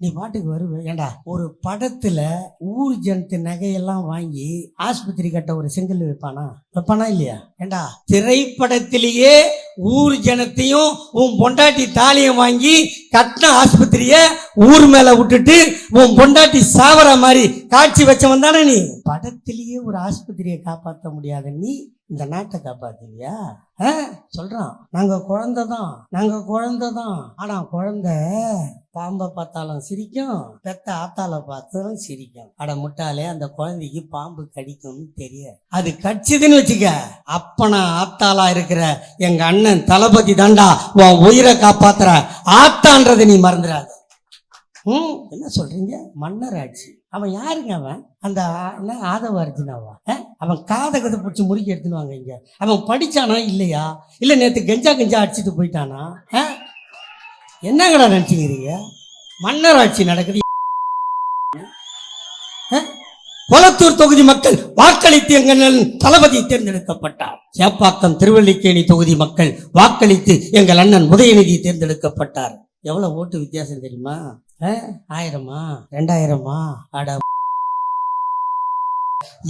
நீ பாட்டுக்கு வருவேன் ஏண்டா ஒரு படத்துல ஊர் ஜனத்து நகையெல்லாம் வாங்கி ஆஸ்பத்திரி கட்ட ஒரு செங்கல் வைப்பானா வைப்பானா இல்லையா? ஏண்டா திரைப்படத்திலேயே ஊர் ஜனத்தையும் உன் பொண்டாட்டி தாலியும் வாங்கி கட்டின ஆஸ்பத்திரிய ஊர் மேல விட்டுட்டு உன் பொண்டாட்டி சாவற மாதிரி காட்சி வச்சவன் தானே நீ. படத்திலேயே ஒரு ஆஸ்பத்திரியை காப்பாற்ற முடியாத நீ இந்த நாட்டை காப்பாத்துவியா? சொல்றான். நாங்க குழந்தை தான். நாங்க குழந்தை தான். ஆனா குழந்தை பாம்பை பார்த்தாலும் சிரிக்கும் பெத்த ஆத்தால பார்த்தாலும் சிரிக்கும். அட முட்டாலே அந்த குழந்தைக்கு பாம்பு கடிக்கும்னு தெரியாது. அது கடிச்சதுன்னு வச்சுக்க. அப்பனா ஆத்தாளா இருக்கிற எங்க அண்ணன் தளபதி தாண்டா உன் உயிரை காப்பாத்துற ஆத்தான்றதை நீ மறந்துடாத ம் என்ன சொல்றீங்க? மன்னர் ஆட்சி அவன் யாருங்க அவன்? அந்த என்ன ஆதவ அர்ஜுனாவா? அஹ்? அவன் காதகத்தை பிடிச்சி முறுக்கி எடுத்துன்னு வாங்க இங்க. அவன் படிச்சானா இல்லையா? இல்ல நேற்று கெஞ்சா கெஞ்சா அடிச்சுட்டு போயிட்டானா? என்னங்கடா நினைச்சுக்கிறீங்க? மன்னர் ஆட்சி நடக்குது. கொளத்தூர் தொகுதி மக்கள் வாக்களித்து எங்கள் தளபதி தேர்ந்தெடுக்கப்பட்டார். சேப்பாக்கம் திருவல்லிக்கேணி தொகுதி மக்கள் வாக்களித்து எங்கள் அண்ணன் உதயநிதி தேர்ந்தெடுக்கப்பட்டார். எவ்வளோ ஓட்டு வித்தியாசம் தெரியுமா? ஆயிரமா? ரெண்டாயிரமா? அட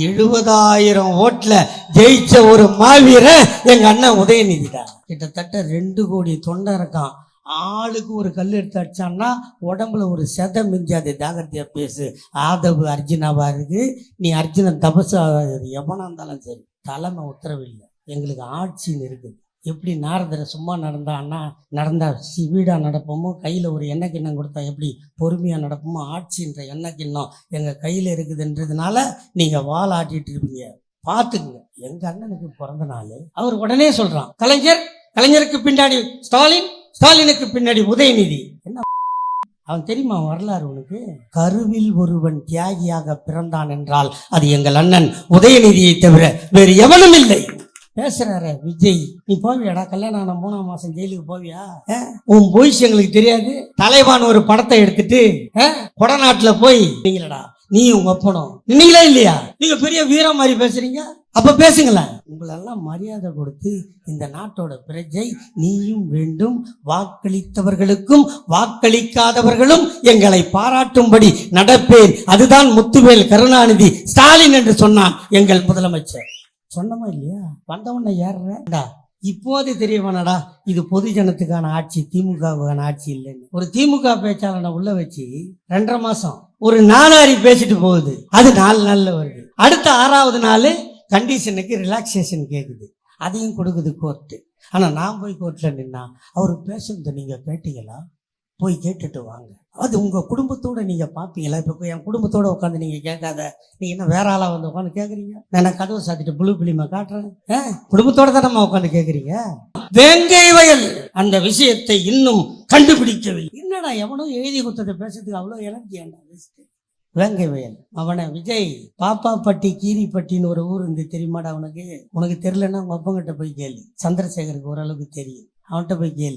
எழுபதாயிரம் ஓட்டுல ஜெயிச்ச ஒரு மாவீரன் எங்க அண்ணன் உதயநிதிடா. கிட்டத்தட்ட ரெண்டு கோடி தொண்டை இருக்கான். ஆளுக்கு ஒரு கல் எடுத்து அடிச்சான்னா உடம்புல ஒரு செத மிஞ்சாது. ஜாகிரதையா பேசு. ஆதவு அர்ஜுனாவா இருக்கு. நீ அர்ஜுனன் தபசு எவனா இருந்தாலும் சரி. தலைமை உத்தரவு இல்லை. எங்களுக்கு ஆட்சின்னு இருக்குது. எப்படி நாரதரை சும்மா நடந்தான்னா நடந்தால் நடந்தா வீடாக நடப்போமோ? கையில் ஒரு எண்ணெய் கிண்ணம் கொடுத்தா எப்படி பொறுமையாக நடப்போமோ? ஆட்சின்ற எண்ணெய் கிண்ணம் எங்கள் கையில் இருக்குதுன்றதுனால நீங்கள் வால் ஆட்டிட்டு இருப்பீங்க பார்த்துக்குங்க. எங்கள் அண்ணனுக்கு பிறந்த நாள். அவர் உடனே சொல்கிறான் கலைஞர் கலைஞருக்கு பின்னாடி ஸ்டாலின் ஸ்டாலினுக்கு பின்னாடி உதயநிதி. என்ன அவன் தெரியுமா வரலாறு உனக்கு? கருவில் ஒருவன் தியாகியாக பிறந்தான் என்றால் அது எங்கள் அண்ணன் உதயநிதியை தவிர வேறு எவனும் இல்லை. பேசுறாரு விஜய். நீ போவியாடா? கல்யாணம் ஆன மூணாம் மாசம் ஜெயிலுக்கு போவியா? உன் பொய்ஸ் எங்களுக்கு தெரியாது. தலைவான் ஒரு படத்தை எடுத்துட்டு? கொடநாட்டுல போய் நீங்களடா நீ உங்க அப்பனும். நீங்களா இல்லையா? நீங்க பெரிய வீரம் மாதிரி பேசுறீங்க. அப்ப பேசுங்களேன். உங்களெல்லாம் மரியாதை கொடுத்து இந்த நாட்டோட பிரஜை நீயும் வேண்டும். வாக்களித்தவர்களுக்கும் வாக்களிக்காதவர்களும் எங்களை பாராட்டும்படி நடப்பேன். அதுதான் முத்துவேல் கருணாநிதி ஸ்டாலின் என்று சொன்னான் எங்கள் முதலமைச்சர். சொன்னமா இல்லையா? வந்தவொன்னே ஏறுறா? இப்போது தெரியவனடா இது பொது ஜனத்துக்கான ஆட்சி திமுகவுக்கான ஆட்சி இல்லைன்னு. ஒரு திமுக பேச்சாளனை உள்ள வச்சு ரெண்டரை மாசம் ஒரு நாலாரி பேசிட்டு போகுது. அது நாலு நாள்ல வருது. அடுத்த ஆறாவது நாள் கண்டிஷனுக்கு ரிலாக்ஸேஷன் கேட்குது அதையும் கொடுக்குது கோர்ட்டு ஆனால் நான் போய் கோர்ட்டில் நின்னா அவர் பேசுனது நீங்கள் கேட்டீங்களா? போய் கேட்டுட்டு வாங்க. அது உங்கள் குடும்பத்தோட நீங்கள் பார்ப்பீங்களா இப்போ என் குடும்பத்தோட உட்காந்து நீங்கள் கேட்காத நீங்கள் என்ன வேற ஆளாக வந்து உட்காந்து கேட்குறீங்க? நான் கதவை சாத்திட்டு புளு பிளிமா காட்டுறேன்? ஏ குடும்பத்தோட தானே உட்காந்து கேட்குறீங்க? வேங்கை வயல் அந்த விஷயத்தை இன்னும் கண்டுபிடிக்கவில்லை. என்னடா எவனோ எழுதி கொடுத்ததை பேசுறதுக்கு அவ்வளோ எனர்ஜி ஏன்டா வேங்கை வயல். அவனை விஜய் பாப்பாப்பட்டி கீரிப்பட்டின்னு ஒரு ஊர் இருந்து தெரியுமாடா உனக்கு? உனக்கு தெரியலன்னா உங்க அப்பங்கிட்ட போய் கேளு. சந்திரசேகருக்கு ஓரளவுக்கு தெரியும். அவன்கிட்ட போய் கேளு.